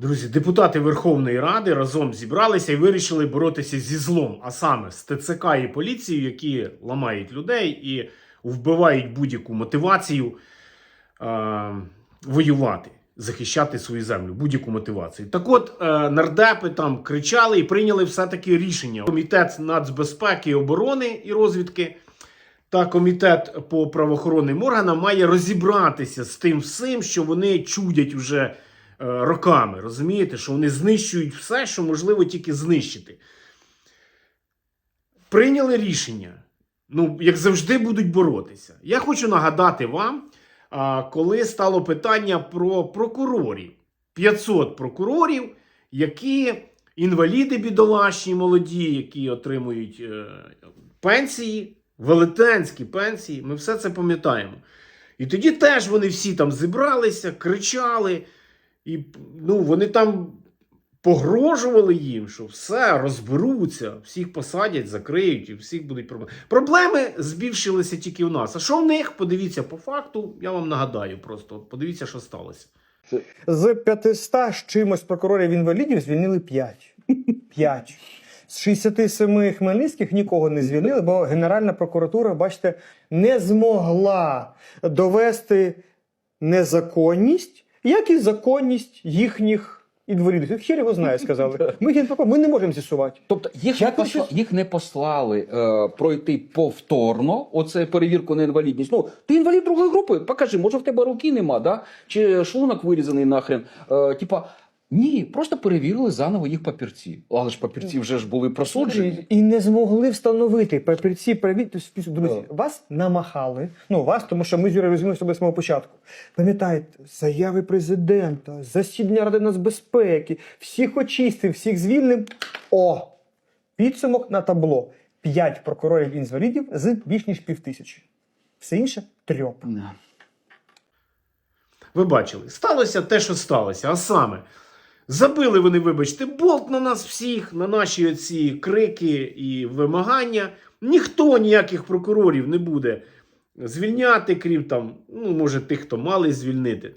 Друзі, депутати Верховної Ради разом зібралися і вирішили боротися зі злом, а саме з ТЦК і поліцією, які ламають людей і вбивають будь-яку мотивацію е, воювати, захищати свою землю, будь-яку мотивацію. Так от, е, нардепи там кричали і прийняли все-таки рішення. Комітет нацбезпеки, оборони і розвідки та комітет по правоохоронним органам має розібратися з тим всім, що вони чудять вже е, роками. Розумієте, що вони знищують все, що можливо тільки знищити. Прийняли рішення. Ну, як завжди, будуть боротися. Я хочу нагадати вам, коли стало питання про прокурорів. 500 прокурорів, які інваліди бідолашні, молоді, які отримують е, пенсії, велетенські пенсії. Ми все це пам'ятаємо. І тоді теж вони всі там зібралися, кричали, і ну, вони там погрожували їм, що все розберуться, всіх посадять, закриють і всіх будуть проблеми. Проблеми збільшилися тільки у нас. А що в них? Подивіться по факту, я вам нагадаю просто. Подивіться, що сталося. З 500 з чимось прокурорів інвалідів звільнили 5. 5. З 67 хмельницьких нікого не звільнили, бо Генеральна прокуратура, бачите, не змогла довести незаконність, як і законність їхніх інвалідів. Хір його знає, сказали. Ми генпрокурор, ми не можемо з'ясувати. Тобто їх, не Як ви посла... щось- їх не послали е, пройти повторно, оце перевірку на інвалідність. Ну, ти інвалід другої групи, покажи, може в тебе руки нема, да? чи шлунок вирізаний нахрен. Е, типа, ні, просто перевірили заново їх папірці. Але ж папірці вже ж були просуджені. І не змогли встановити папірці перевірки. Тобто, Друзі, вас намахали. Ну, вас, тому що ми з Юрієм розуміли тобою з самого початку. Пам'ятаєте, заяви президента, засідання Ради нацбезпеки, всіх очистив, всіх звільнив. О! Підсумок на табло. П'ять прокурорів інвалідів з більш ніж півтисячі. Все інше трьоп. Да. Ви бачили, сталося те, що сталося. А саме, забили вони, вибачте, болт на нас всіх, на наші оці крики і вимагання. Ніхто ніяких прокурорів не буде звільняти, крім там, ну, може, тих, хто мали звільнити.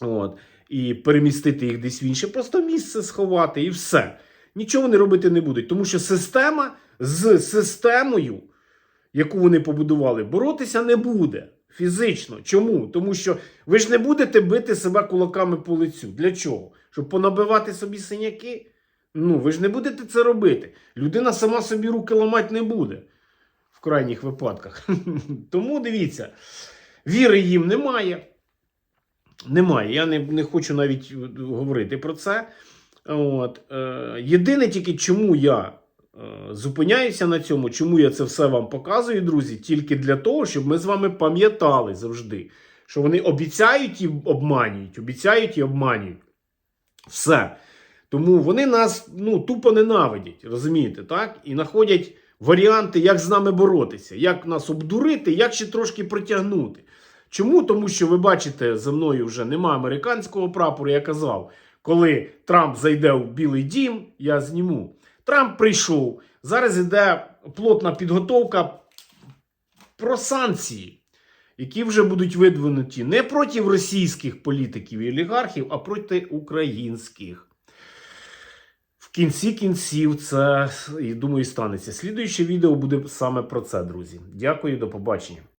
От, і перемістити їх десь в інше, просто місце сховати і все. Нічого вони робити не будуть, тому що система з системою, яку вони побудували, боротися не буде фізично. Чому? Тому що ви ж не будете бити себе кулаками по лицю. Для чого? Щоб понабивати собі синяки? Ну, ви ж не будете це робити. Людина сама собі руки ламати не буде в крайніх випадках. Тому дивіться, віри їм немає. Немає. Я не, не хочу навіть говорити про це. От. Е, єдине тільки, чому я е, зупиняюся на цьому, чому я це все вам показую, друзі, тільки для того, щоб ми з вами пам'ятали завжди, що вони обіцяють і обманюють, обіцяють і обманюють. Все. Тому вони нас ну, тупо ненавидять, розумієте, так? І знаходять варіанти, як з нами боротися, як нас обдурити, як ще трошки притягнути. Чому? Тому що ви бачите, за мною вже нема американського прапору. Я казав, коли Трамп зайде в Білий Дім, я зніму. Трамп прийшов. Зараз іде плотна підготовка про санкції, які вже будуть видвинуті не проти російських політиків і олігархів, а проти українських. В кінці кінців це, я думаю, станеться. Слідуюче відео буде саме про це, друзі. Дякую, до побачення.